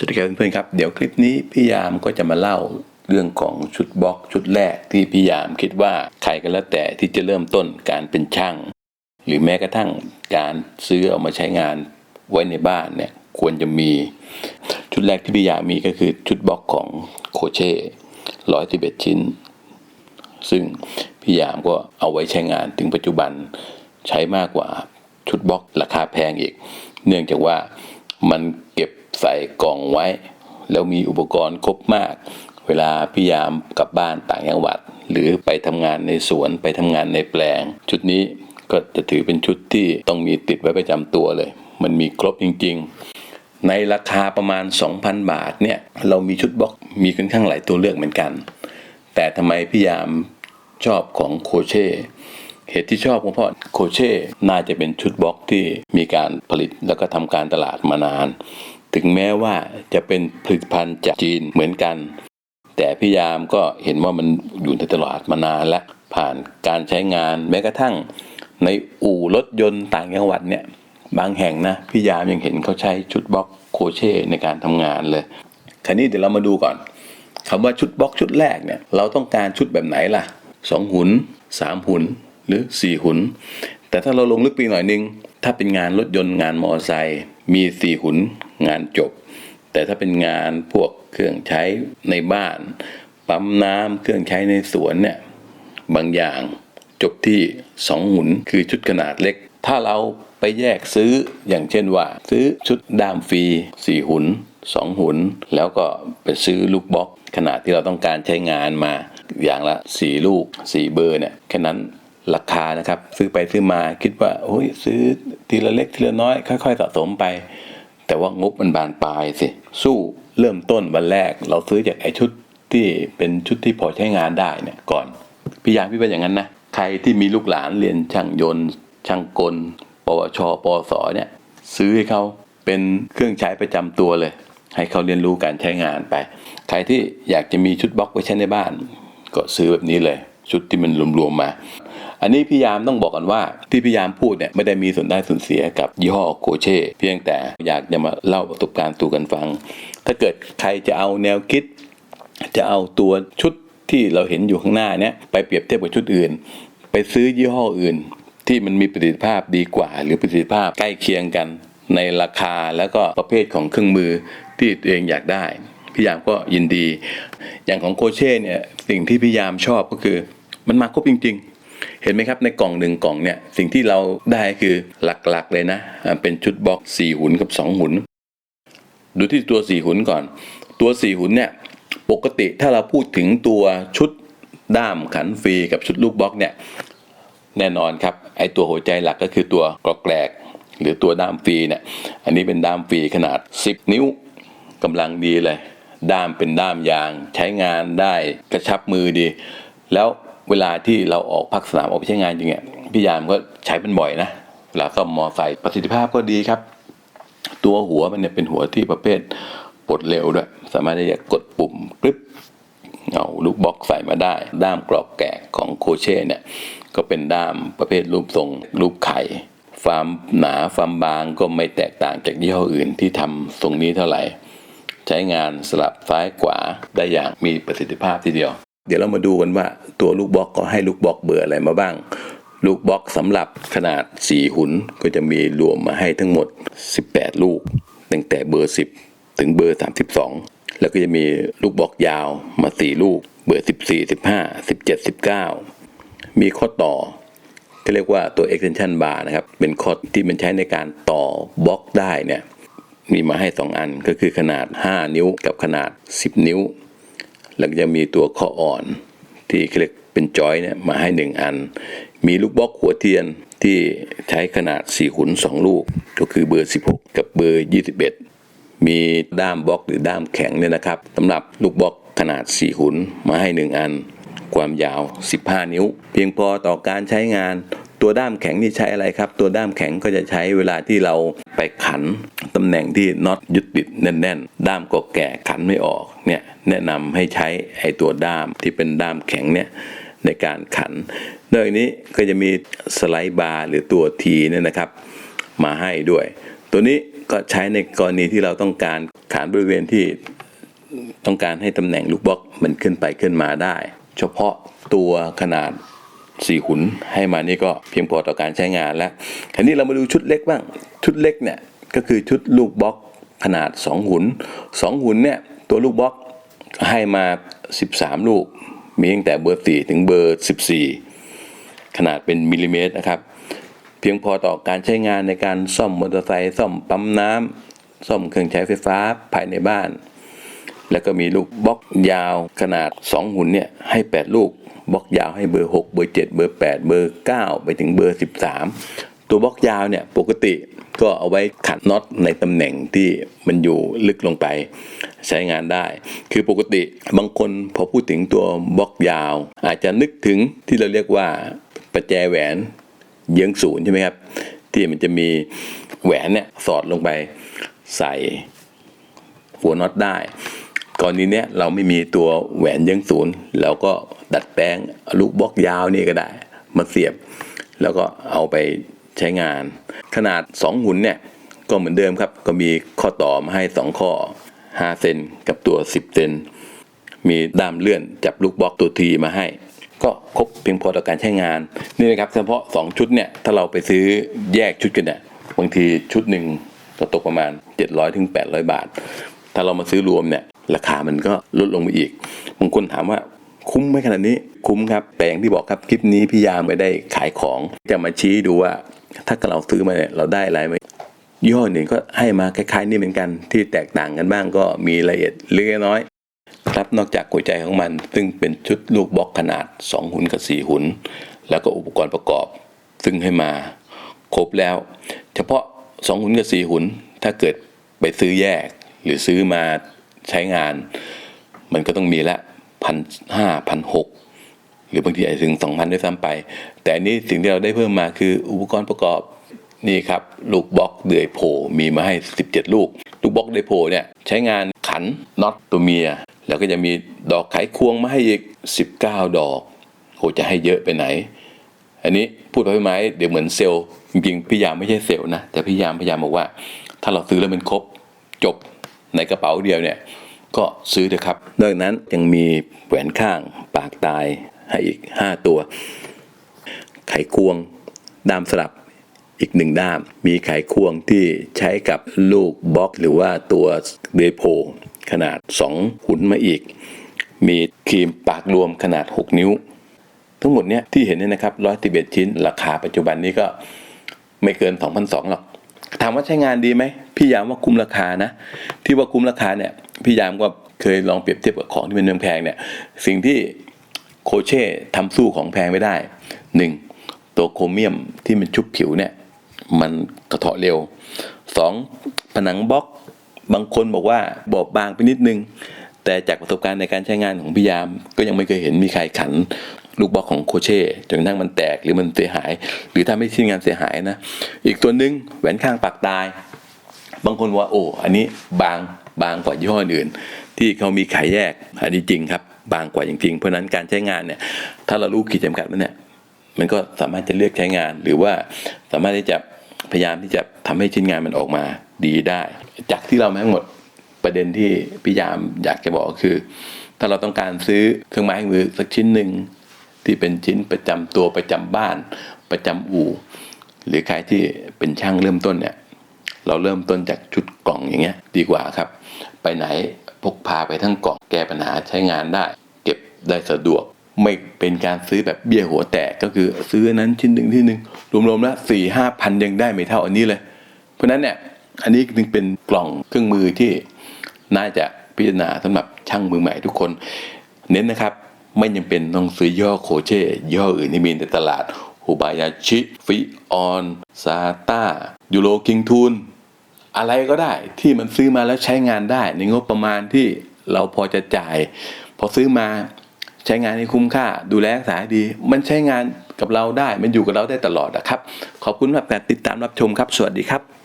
สวัสดีครับเพื่อนๆครับเดี๋ยวคลิปนี้พี่ยามก็จะมาเล่าเรื่องของชุดบล็อกชุดแรกที่พี่ยามคิดว่าใครก็แล้วแต่ที่จะเริ่มต้นการเป็นช่าง หรือแม้กระทั่งการซื้อเอามาใช้งานไว้ในบ้านเนี่ยควรจะมี ชุดแรกที่พี่ยามมีก็คือชุดบล็อกของโคเช่ร้อยสิบเอ็ดชิ้น ซึ่งพี่ยามก็เอาไว้ใช้งานถึงปัจจุบันใช้มากกว่าชุดบล็อกราคาแพงอีก เนื่องจากว่ามัน ใส่กล่องไว้ แล้วมีอุปกรณ์ครบมาก เวลาพี่ยามกลับบ้านต่างจังหวัด หรือไปทำงานในสวนไปทำงานในแปลง ชุดนี้ก็จะถือเป็นชุดที่ต้องมีติดไว้ประจำตัวเลย มันมีครบจริง ๆ ในราคาประมาณ 2,000 บาทเนี่ยเรามีชุดบล็อกมีค่อนข้างหลายตัวเลือกเหมือนกัน แต่ทำไมพี่ยามชอบของโคเช่เหตุที่ชอบเพราะโคเช่น่าจะเป็นชุดบล็อกที่มีการผลิตแล้วก็ทำการตลาดมานาน ถึงแม้ว่าจะเป็นผลิตภัณฑ์จากจีนเหมือนกัน แต่พี่ยามก็เห็นว่ามันอยู่ในตลาดมานานและผ่านการใช้งานแม้กระทั่ง ในอู่รถยนต์ต่างจังหวัดเนี่ยบางแห่งนะพี่ยามยังเห็นเขาใช้ชุดบล็อกโคเช่ในการทำงานเลยคราวนี้เดี๋ยวเรามาดูก่อนคำว่าชุดบล็อกชุดแรกเนี่ยเราต้องการชุดแบบไหนล่ะสองหุนสามหุนหรือสี่หุน แต่ถ้าเราลงลึกไปหน่อยนึง ถ้าเป็นงานรถยนต์งานมอเตอร์ไซค์ มีสี่หุนงานจบ แต่ถ้าเป็นงานพวกเครื่องใช้ในบ้าน ปั๊มน้ำเครื่องใช้ในสวนเนี่ยบางอย่างจบที่สองหุนคือชุดขนาดเล็ก ถ้าเราไปแยกซื้ออย่างเช่นว่า ซื้อชุดด้ามฟรีสี่หุนสองหุน แล้วก็ไปซื้อลูกบล็อก ขนาดที่เราต้องการใช้งานมาอย่างละสี่ลูกสี่เบอร์เนี่ยแค่นั้น ราคานะครับ ซื้อไปซื้อมาคิดว่าโอ้ยซื้อทีละเล็กทีละน้อยค่อยๆสะสมไป แต่ว่างบมันบานปลายสิ สู้เริ่มต้นวันแรก เราซื้อจากไอ้ชุดที่เป็นชุดที่พอใช้งานได้เนี่ยก่อนพี่ยามพี่เป็นอย่างนั้นนะใครที่มีลูกหลานเรียนช่างยนต์ ช่างกล ปวชปวสเนี่ยซื้อให้เขาเป็นเครื่องใช้ประจำตัวเลย ให้เขาเรียนรู้การใช้งานไป ใครที่อยากจะมีชุดบล็อกไว้ใช้ในบ้าน ก็ซื้อแบบนี้เลย ชุดที่มันรวมๆมา อันนี้พี่ยามต้องบอกกันว่าที่พี่ยามพูดเนี่ยไม่ได้มีส่วนได้ส่วนเสียกับยี่ห้อโคเช่ เพียงแต่อยากจะมาเล่าประสบการณ์สู่กันฟัง ถ้าเกิดใครจะเอาแนวคิด จะเอาตัวชุดที่เราเห็นอยู่ข้างหน้าเนี้ยไปเปรียบเทียบกับชุดอื่น ไปซื้อยี่ห้ออื่น ที่มันมีประสิทธิภาพดีกว่า หรือประสิทธิภาพใกล้เคียงกัน ในราคาแล้วก็ประเภทของเครื่องมือที่ตัวเองอยากได้พี่ยามก็ยินดี อย่างของโคเช่เนี่ยสิ่งที่พี่ยามชอบก็คือ มันมาครบจริง ๆ เห็นไหมครับในกล่องหนึ่งกล่องเนี่ยสิ่งที่เราได้คือหลักๆเลยนะ เป็นชุดบล็อกสี่หุนกับสองหุนดูที่ตัวสี่หุนก่อน ตัวสี่หุนเนี่ยปกติถ้าเราพูดถึงตัวชุดด้ามขันฟรีกับชุดลูกบล็อกเนี่ยแน่นอนครับไอตัวหัวใจหลักก็คือตัวกรอกแกรกหรือตัวด้ามฟรีเนี่ยอันนี้เป็นด้ามฟรีขนาด 10 นิ้วกำลังดีเลย ด้ามเป็นด้ามยาง ใช้งานได้กระชับมือดี แล้ว เวลาที่เราออกพักสนามออกไปใช้งานจริงเนี่ยพี่ยามก็ใช้เป็นบ่อยนะเวลาซ่อมมอไซค์ประสิทธิภาพก็ดีครับ ตัวหัวมันเนี่ยเป็นหัวที่ประเภทปลดเร็วด้วย สามารถที่จะกดปุ่มกริบเอาลูกบล็อกใส่มาได้ ด้ามกรอกแกะของโคเช่เนี่ยก็เป็นด้ามประเภทรูปทรง รูปไข่ความหนาความบางก็ไม่แตกต่างจากยี่ห้ออื่นที่ทำทรงนี้เท่าไหร่ ใช้งานสลับซ้ายขวาได้อย่างมีประสิทธิภาพทีเดียว เดี๋ยวเรามาดูกันว่าตัวลูกบล็อกก็ให้ลูกบล็อกเบอร์อะไรมาบ้าง ลูกบล็อกสำหรับขนาด 4 หุนก็จะมีรวมมาให้ทั้งหมด 18 ลูก ตั้งแต่เบอร์ 10 ถึงเบอร์ 32 แล้วก็จะมีลูกบล็อกยาวมา 4 ลูก เบอร์ 14 15 17 19 มีข้อต่อที่เรียกว่าตัว extension bar นะครับ เป็นคอที่มันใช้ในการต่อบล็อกได้เนี่ยมีมาให้ 2 อันก็คือขนาด 5 นิ้วกับขนาด 10 นิ้ว แล้วก็จะมีตัวข้ออ่อนที่เรียกเป็นจอยเนี่ยมาให้ 1 อัน มีลูกบล็อกหัวเทียนที่ใช้ขนาด4ขุน2 ลูก ก็คือเบอร์ 16 กับเบอร์ 21 มีด้ามบล็อกหรือด้ามแข็งเนี่ยนะครับสำหรับลูกบล็อกขนาด 4 ขุนมาให้ 1 อัน ความยาว 15 นิ้ว เพียงพอต่อการใช้งาน ตัวด้ามแข็งนี่ใช้อะไรครับ ตัวด้ามแข็งก็จะใช้เวลาที่เราไปขันตำแหน่งที่น็อตยึดติดแน่น ๆ ด้ามก็แก่ขันไม่ออกเนี่ยแนะนำให้ใช้ไอ้ตัวด้ามที่เป็นด้ามแข็งเนี่ยในการขันนอกจากนี้ก็จะมีสไลด์บาร์หรือตัวทีเนี่ยนะครับมาให้ด้วย ตัวนี้ก็ใช้ในกรณีที่เราต้องการขานบริเวณที่ต้องการให้ตำแหน่งลูกบล็อกมันขึ้นไปขึ้นมาได้ เฉพาะตัวขนาด สี่ขุนให้มานี่ก็เพียงพอต่อการใช้งานแล้วคราวนี้เรามาดูชุดเล็กบ้าง ชุดเล็กเนี่ยก็คือชุดลูกบล็อกขนาด 2 หุน 2 หุนเนี่ยตัวลูกบล็อกให้มา 13 ลูก มีตั้งแต่เบอร์ 4 ถึงเบอร์ 14 ขนาดเป็นมิลลิเมตรนะครับเพียงพอต่อการใช้งานในการซ่อมมอเตอร์ไซค์ซ่อมปั๊มน้ำซ่อมเครื่องใช้ไฟฟ้าภายในบ้าน แล้วก็มีลูกบล็อกยาวขนาด 2 หุ่นเนี่ยให้ 8 ลูกบล็อกยาวให้เบอร์ 6 เบอร์ 7 เบอร์ 8 เบอร์ 9 ไปถึงเบอร์ 13 ตัวบล็อกยาวเนี่ยปกติก็เอาไว้ขัดน็อตในตำแหน่งที่มันอยู่ลึกลงไปใช้งานได้ คือปกติบางคนพอพูดถึงตัวบล็อกยาว อาจจะนึกถึงที่เราเรียกว่าประแจแหวนเยื้องศูนย์ใช่ไหมครับ ที่มันจะมีแหวนเนี่ยสอดลงไปใส่หัวน็อตได้ กรณีเนี้ยเราไม่มีตัวแหวนเยื้องศูนย์เราก็ดัดแปลงลูกบล็อกยาวนี่ก็ได้ มาเสียบ แล้วก็เอาไปใช้งาน ขนาด 2 หุ่นเนี่ยก็เหมือนเดิมครับ ก็มีข้อต่อมาให้ 2 ข้อ 5 เซนกับตัว 10 เซนมีด้ามเลื่อนจับลูกบล็อกตัวทีมาให้ ก็ครบเพียงพอต่อการใช้งาน นี่นะครับเฉพาะ 2 ชุดเนี่ยถ้าเราไปซื้อแยกชุดกันเนี่ยบางทีชุดหนึ่งก็ตกประมาณ 700ถึง800 บาท ถ้าเรามาซื้อรวมเนี่ยราคามันก็ลดลงไปอีกบางคนถามว่าคุ้มไหมขนาดนี้คุ้มครับ แต่อย่างที่บอกครับคลิปนี้พี่ยามไม่ได้ขายของจะมาชี้ดูว่า ถ้าเราซื้อมาเนี่ยเราได้อะไรไหมยี่ห้อหนึ่งก็ให้มาคล้ายๆนี่เหมือนกันที่แตกต่างกันบ้างก็มีรายละเอียดเล็กน้อยครับนอกจากหัวใจของมัน ซึ่งเป็นชุดลูกบล็อกขนาด 2 หุ่นกับ 4 หุ่นแล้วก็อุปกรณ์ประกอบ ซึ่งให้มาครบแล้ว เฉพาะ 2 หุ่นกับ 4 หุ่นถ้าเกิดไปซื้อแยก รือซื้อมาใช้งาน มันก็ต้องมีละพันห้าพันหกหรือบางทีอาจจะถึง2,000ด้วยซ้ำไป แต่อันนี้สิ่งที่เราได้เพิ่มมาคืออุปกรณ์ประกอบนี่ครับ ลูกบล็อกเดือยโผมีมาให้ 17 ลูก ลูกบล็อกเดือยโผเนี่ยใช้งานขันน็อตตัวเมีย แล้วก็จะมีดอกไขควงมาให้อีก 19 ดอกโหจะให้เยอะไปไหน อันนี้พูดไปไหมเดี๋ยวเหมือนเซลล์จริงๆพี่ยามไม่ใช่เซลล์นะแต่พี่ยามพยายามบอกว่า ถ้าเราซื้อแล้วมันครบจบ ในกระเป๋าเดียวเนี่ยก็ซื้อเถอะครับนอกจากนั้นยังมีแหวนข้างปากตายให้อีก 5 ตัว ไขควงด้ามสลับอีกหนึ่งด้าม มีไขควงที่ใช้กับลูกบล็อกหรือว่าตัวเดโพขนาด 2 หุ่นมาอีก มีครีมปากรวมขนาด 6 นิ้ว ทั้งหมดเนี้ยที่เห็นเนี่ยนะครับ111ชิ้น ราคาปัจจุบันนี้ก็ไม่เกิน 2,200หรอก ถามว่าใช้งานดีไหมพี่ยามว่าคุ้มราคานะ ที่ว่าคุ้มราคาเนี่ยพี่ยามก็เคยลองเปรียบเทียบกับของที่มันแพงเนี่ยสิ่งที่โคเช่ทำสู้ของแพงไม่ได้หนึ่งตัวโครเมียมที่มันชุบผิวเนี่ยมันกระเทาะเร็วสองผนังบล็อกบางคนบอกว่าบอบบางไปนิดนึง แต่จากประสบการณ์ในการใช้งานของพี่ยามก็ยังไม่เคยเห็นมีใครขัน ลูกบล็อกของโคเช่จนกระทั่งมันแตกหรือมันเสียหาย หรือถ้าไม่ชิ้นงานเสียหายนะ อีกตัวหนึ่งแหวนข้างปากตาย บางคนว่าโอ้อันนี้บางบางกว่ายี่ห้ออื่น ที่เขามีขายแยกอันนี้จริงครับ บางกว่าจริงๆเพราะนั้นการใช้งานเนี่ยถ้าเรารู้ขีดจำกัดแล้วเนี่ยมันก็สามารถจะเลือกใช้งาน หรือว่าสามารถที่จะพยายามที่จะทำให้ชิ้นงานมันออกมาดีได้ จากที่เรามาทั้งหมดประเด็นที่พยายามอยากจะบอกก็คือ ถ้าเราต้องการซื้อเครื่องไม้เครื่องมือสักชิ้นหนึ่ง ที่เป็นชิ้นประจำตัวประจำบ้าน ประจำอู่ หรือใครที่เป็นช่างเริ่มต้นเนี่ยเราเริ่มต้นจากชุดกล่องอย่างเงี้ยดีกว่าครับ ไปไหนพกพาไปทั้งกล่องแก้ปัญหาใช้งานได้ เก็บได้สะดวก ไม่เป็นการซื้อแบบเบี้ยหัวแตกก็คือซื้อนั้นชิ้นหนึ่งที่หนึ่งรวมๆแล้วสี่ห้าพันยังได้ไม่เท่าอันนี้เลย เพราะฉะนั้นเนี่ยอันนี้จึงเป็นกล่องเครื่องมือที่น่าจะพิจารณาสำหรับช่างมือใหม่ทุกคน เน้นนะครับ ไม่ยังเป็นต้องซื้อย่อโคเช่ย่ออื่นที่มีในตลาดฮูบายาชิฟิออนซาต้ายูโรคิงทูนอะไรก็ได้ที่มันซื้อมาแล้วใช้งานได้ในงบประมาณที่เราพอจะจ่าย พอซื้อมาใช้งานให้คุ้มค่า ดูแลรักษาดี มันใช้งานกับเราได้ มันอยู่กับเราได้ตลอดนะครับ ขอบคุณสำหรับการติดตามรับชมครับ สวัสดีครับ